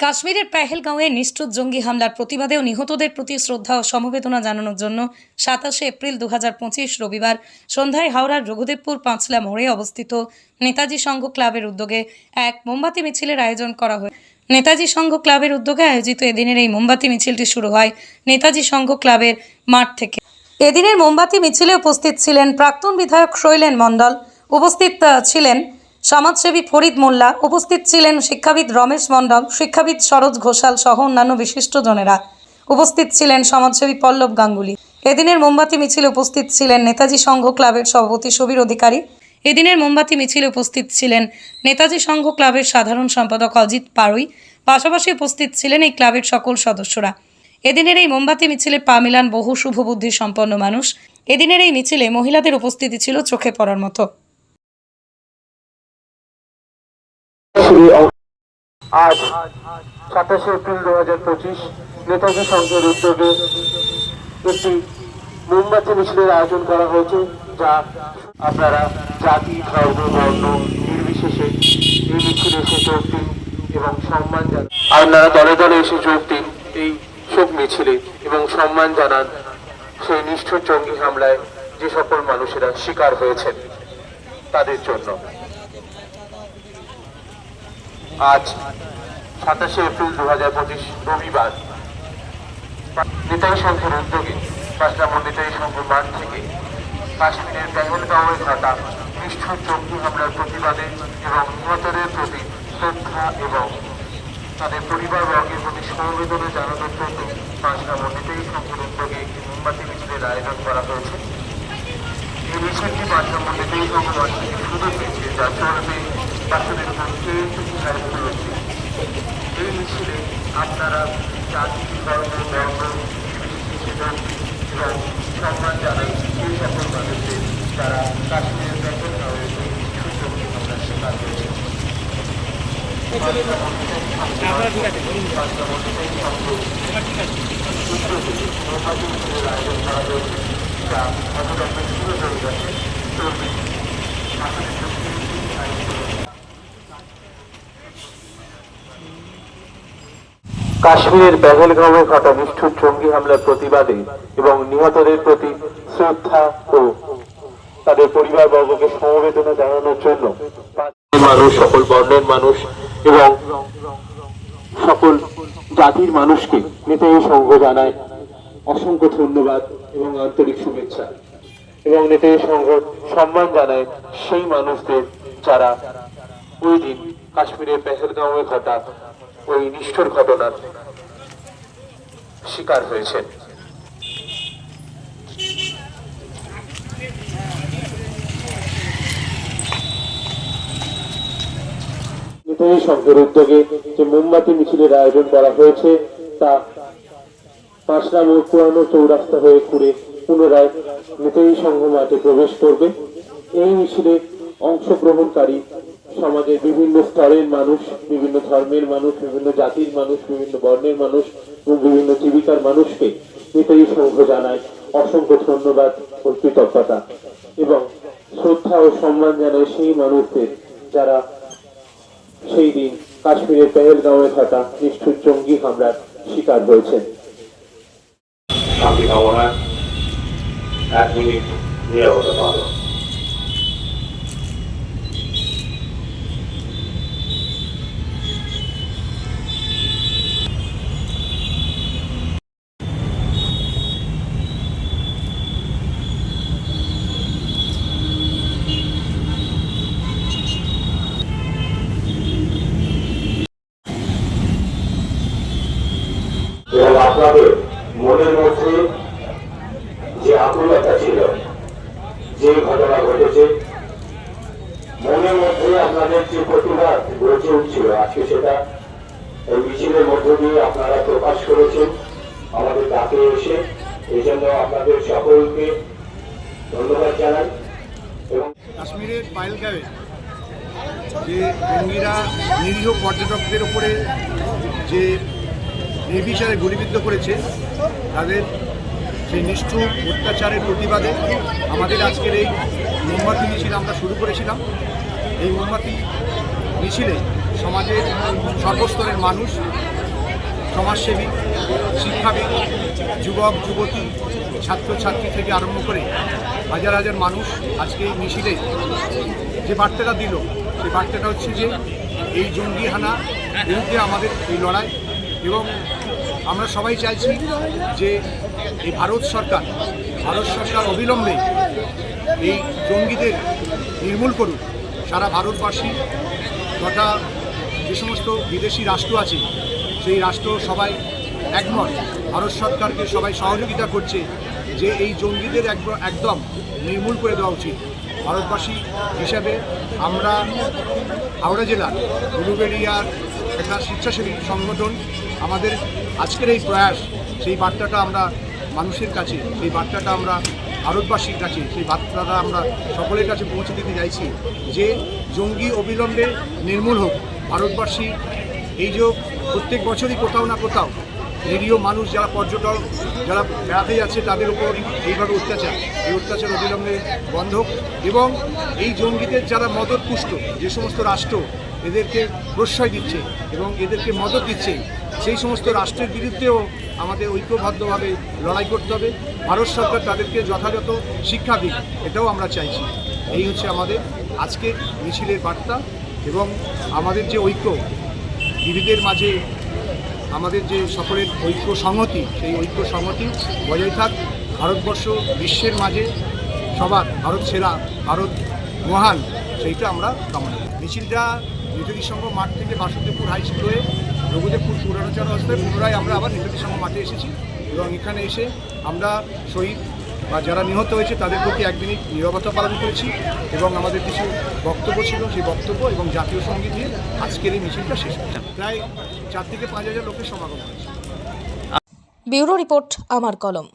কাশ্মীরের পেহেলগাঁওয়ে নিষ্ঠুর জঙ্গি হামলার প্রতিবাদে ও নিহতদের প্রতি শ্রদ্ধা ও সমবেদনা জানানোর জন্য সাতাশে এপ্রিল দু হাজার পঁচিশ রবিবার সন্ধ্যায় হাওড়ার রঘুদেবপুর পাঁচলা মোড়ে অবস্থিত নেতাজি সংঘ ক্লাবের উদ্যোগে এক মোমবাতি মিছিলের আয়োজন করা হয়। নেতাজি সংঘ ক্লাবের উদ্যোগে আয়োজিত এদিনের এই মোমবাতি মিছিলটি শুরু হয় নেতাজি সংঘ ক্লাবের মাঠ থেকে। এদিনের মোমবাতি মিছিলে উপস্থিত ছিলেন প্রাক্তন বিধায়ক শৈলেন মণ্ডল। উপস্থিত ছিলেন সমাজসেবী ফরিদ মোল্লা উপস্থিত ছিলেন শিক্ষাবিদ রমেশ মণ্ডল, শিক্ষাবিদ সরোজ ঘোষাল সহ অন্যান্য বিশিষ্টজনেরা উপস্থিত ছিলেন সমাজসেবী পল্লব গাঙ্গুলি। এদিনের মোমবাতি মিছিলে উপস্থিত ছিলেন নেতাজি সংঘ ক্লাবের সভাপতি সুবীর অধিকারী। এদিনের মোমবাতি মিছিলে উপস্থিত ছিলেন নেতাজি সংঘ ক্লাবের সাধারণ সম্পাদক অজিত পাড়ুই পাশাপাশি উপস্থিত ছিলেন এই ক্লাবের সকল সদস্যরা। এদিনের এই মোমবাতি মিছিলে পা মিলান বহু শুভবুদ্ধি সম্পন্ন মানুষ। এদিনের এই মিছিলে মহিলাদের উপস্থিতি ছিল চোখে পড়ার মতো। আজ সাতাশে এপ্রিল দু হাজার পঁচিশ নেতাজি সংঘের উদ্যোগে একটি মোমবাতি মিছিলের আয়োজন করা হয়েছে, যা আপনারা জাতি, ধর্ম, বর্ণ, নির্বিশেষে এই মিছিলে এসে যোগ দিন এবং সম্মান জানান। আপনারা দলে দলে এসে যোগ দিন এই শোক মিছিলে এবং সম্মান জানান সেই নিষ্ঠুর জঙ্গি হামলায় যে সকল মানুষেরা শিকার হয়েছেন তাদের জন্য। আজ সাতাশে এপ্রিল দু হাজার পঁচিশ রবিবার। নেতাই সংঘের উদ্যোগে পাঁচলাম নেতাই সংঘ মাঠ থেকে। কাশ্মীরের পেহেলগাঁওয়ে ঘটা নিষ্ঠুর জঙ্গি হামলার প্রতিবাদে এবং নিহতদের প্রতি শ্রদ্ধা এবং তাদের পরিবার বর্গের প্রতি সমবেদনা জানানোর জন্য পাঁচলাম নেতাই সংঘের উদ্যোগে একটি মোমবাতি মিছিলের আয়োজন করা হয়েছে। এই মিছিলটি পাঁচলাম নেতাই সংঘ মাঠ থেকে শুরু হয়েছে যা চলবে মধ্যে সাহেব করেছে এই মিছিলে আপনারা জাতি ধর্ম বর্ণ এবং সম্মান জানান সেই সকল মানুষদের যারা কাশ্মীরের ব্যাপক হয়ে সুযোগ আমরা শিকার হয়েছে আয়োজন করা হয়েছে যা অবলম্বন শুরু হয়ে গেছে চলবে আসলে কাশ্মীরের পেহেলগাঁওয়ে ঘটা নিষ্ঠুর জঙ্গি হামলার প্রতিবাদে এবং নিহতদের প্রতি শ্রদ্ধা ও তাদের পরিবার বর্গকে সমবেদনা জানানোর জন্য মানুষ, সকল বর্ণের মানুষ এবং সকল জাতির মানুষকে নেতাই সংঘ জানায় অসংখ্য ধন্যবাদ এবং আন্তরিক শুভেচ্ছা। এবং নেতাই সংঘ সম্মান জানায় সেই মানুষদের যারা ওই দিন কাশ্মীরের পেহেলগাঁওয়ে ঘটা ওই নিষ্ঠুর ঘটনার শিকার হয়েছেন। সংঘের উদ্যোগে যে মোমবাতি মিছিলের আয়োজন করা হয়েছে, তা পাঁচলা মোড় পুরানো চৌরাস্তা হয়ে ঘুরে পুনরায় নেতাজি সংঘ মাঠে প্রবেশ করবে। এই মিছিলে অংশগ্রহণকারী সমাজের বিভিন্ন স্তরের মানুষ, বিভিন্ন ধর্মের মানুষ, বিভিন্ন জাতির মানুষ, বিভিন্ন বর্ণের মানুষ এবং বিভিন্ন জীবিকার মানুষকে নেতাজি সংঘ জানায়। অসংখ্য ধন্যবাদ ও কৃতজ্ঞতা। এবং শ্রদ্ধা ও সম্মান জানায় সেই মানুষদের যারা সেই দিন কাশ্মীরের পেহেলগাঁওয়ে থাকা নিষ্ঠুর জঙ্গি হামলার শিকার হয়েছেন। কামনায় এক মিনিট পালন এবং আপনাদের মনের মধ্যে যে আকুলতা ছিল যে ঘটনা ঘটেছে মনের মধ্যে আপনাদের যে প্রতিবাদ গড়ে উঠছিল, আজকে সেটা এই মিছিলের মধ্য দিয়ে আপনারা প্রকাশ করেছেন। আমাদের ডাকে এসে এই জন্য আপনাদের সকলকে ধন্যবাদ জানাই। এবং কাশ্মীরের পাইলগাঁওয়ে যে জঙ্গিরা নিরীহ পর্যটকদের উপরে যে নির্বিচারে গুলিবিদ্ধ করেছে, তাদের সেই নিষ্ঠুর অত্যাচারের প্রতিবাদে আমাদের আজকের এই মোমবাতি মিছিল আমরা শুরু করেছিলাম। এই মোমবাতি মিছিলে সমাজের সর্বস্তরের মানুষ, সমাজসেবী, শিক্ষাবিদ, যুবক, যুবতী, ছাত্রছাত্রী থেকে আরম্ভ করে হাজার হাজার মানুষ আজকে এই মিছিলে যে বার্তাটা দিল সেই বার্তাটা হচ্ছে যে এই জঙ্গি হানা বিরুদ্ধে আমাদের এই লড়াই এবং আমরা সবাই চাইছি যে এই ভারত সরকার ভারত সরকার অবিলম্বে এই জঙ্গিদের নির্মূল করুক। সারা ভারতবাসী তথা যে সমস্ত বিদেশি রাষ্ট্র আছে, সেই রাষ্ট্র সবাই একমত। ভারত সরকারকে সবাই সহযোগিতা করছে যে এই জঙ্গিদের একদ- একদম নির্মূল করে দেওয়া উচিত। ভারতবাসী হিসাবে আমরা হাওড়া জেলার উলুবেড়িয়ার একটা স্বেচ্ছাসেবী সংগঠন, আমাদের আজকের এই প্রয়াস, সেই বার্তাটা আমরা মানুষের কাছে, সেই বার্তাটা আমরা ভারতবাসীর কাছে, সেই বার্তাটা আমরা সকলের কাছে পৌঁছে দিতে চাইছি যে জঙ্গি অবিলম্বে নির্মূল হোক। ভারতবাসী, এই যে প্রত্যেক বছরই কোথাও না কোথাও নিরীহ মানুষ যারা পর্যটক, যারা বেড়াতে যাচ্ছে, তাদের উপর এইভাবে অত্যাচার। এই অত্যাচার অবিলম্বে বন্ধ এবং এই জঙ্গিদের যারা মদত পুষ্ট, যে সমস্ত রাষ্ট্র এদেরকে প্রশ্রয় দিচ্ছে এবং এদেরকে মদত দিচ্ছে, সেই সমস্ত রাষ্ট্রের বিরুদ্ধেও আমাদের ঐক্যবদ্ধভাবে লড়াই করতে হবে। ভারত সরকার তাদেরকে যথাযথ শিক্ষা দিক, এটাও আমরা চাইছি। এই হচ্ছে আমাদের আজকের মিছিলের বার্তা এবং আমাদের যে ঐক্য বিবিধের মাঝে আমাদের যে সকলের ঐক্য সংহতি, সেই ঐক্য সংহতি বজায় থাক। ভারতবর্ষ বিশ্বের মাঝে সবার, ভারত সেরা, ভারত মহান, সেইটা আমরা কামনা। মিছিলটা নেতাজি সংঘ মাঠ থেকে বাসুদেবপুর হাই স্কুল হয়ে রঘুদেবপুর পুরানোচর হস্তে পুনরায় আমরা আবার সঙ্গে মাঠে এসেছি এবং এখানে এসে আমরা শহীদ বা যারা নিহত হয়েছে তাদের প্রতি একদিনই নিরবতা পালন করেছি এবং আমাদের কিছু বক্তব্য ছিল সেই বক্তব্য এবং জাতীয় সংগীত নিয়ে আজকের এই মিছিলটা শেষ প্রায় চার থেকে পাঁচ হাজার লোকের সমাগম হয়েছে। ব্যুরো রিপোর্ট, আমার কলম।